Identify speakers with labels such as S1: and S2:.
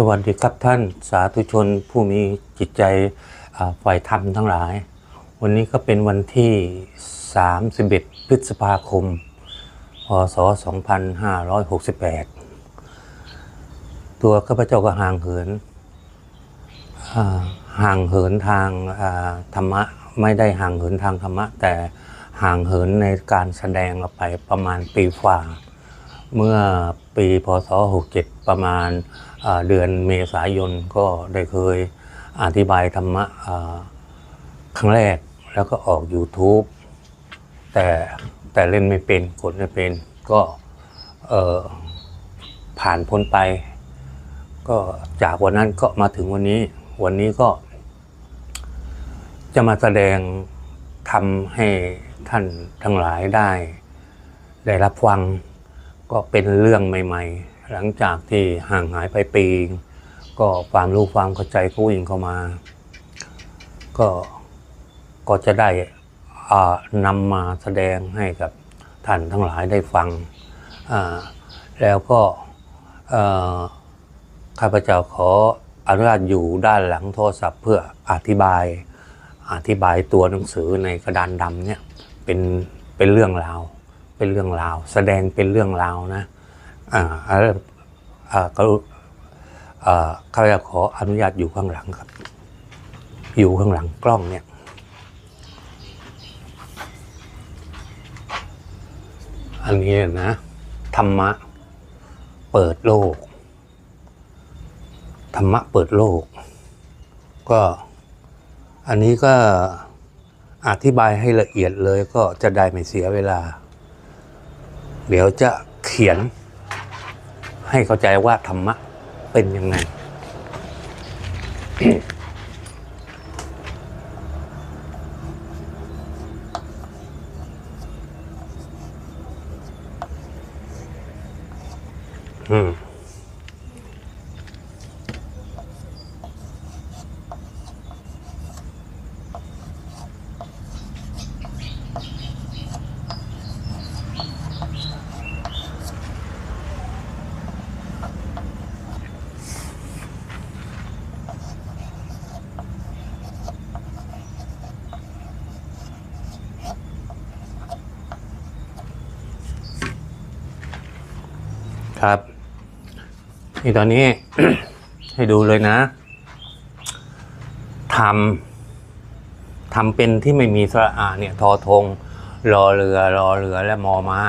S1: สวัสดีครับท่านสาธุชนผู้มีจิตใจฝ่ายธรรมทั้งหลาย วันนี้ก็เป็นวันที่ 31 พฤษภาคม พศ 2568 ตัวข้าพเจ้าก็ห่างเหินห่างเหินทางธรรมะ ไม่ได้ห่างเหินทางธรรมะ แต่ห่างเหินในการแสดงออกไปประมาณปีฝ่า เมื่อปีพศ 67 ประมาณเดือนเมษายนก็ได้เคยอธิบายธรรมะครั้งแรกแล้วก็ออก YouTube แต่แต่เล่นไม่เป็นกดไม่เป็นก็ผ่านพ้นไป ก็จากวันนั้นก็มาถึงวันนี้ วันนี้ก็ จะมาแสดงทำให้ท่านทั้งหลายได้ ได้รับฟัง ก็เป็นเรื่องใหม่ ๆ หลังจากที่ห่างหายไปปี ก็ความรู้ความเข้าใจก็วิ่งเข้ามา ก็ก็จะได้นำมาแสดงให้กับท่านทั้งหลายได้ฟัง แล้วก็ข้าพเจ้าขออนุญาตอยู่ด้านหลังโทรศัพท์เพื่ออธิบายอธิบายตัวหนังสือในกระดานดำเนี่ยเป็นเป็นเรื่องราว เป็นเรื่องราว แสดงเป็นเรื่องราวนะอ่าแล้วอ่าก็อ่าข้าพเจ้าขออนุญาตอยู่ข้างหลังครับ อยู่ข้างหลังกล้องเนี่ยอันนี้นะธรรมะเปิดโลก ธรรมะเปิดโลก ก็อันนี้ก็อธิบายให้ละเอียดเลยก็จะได้ไม่เสียเวลา เดี๋ยวจะเขียน ให้เข้าใจว่าธรรมะเป็นยังไง อืม ครับนี่ตอนนี้ ให้ดูเลยนะทำทำเป็นที่ไม่มีสระอาเนี่ยทอทงรอเรือรอเรือและมอมา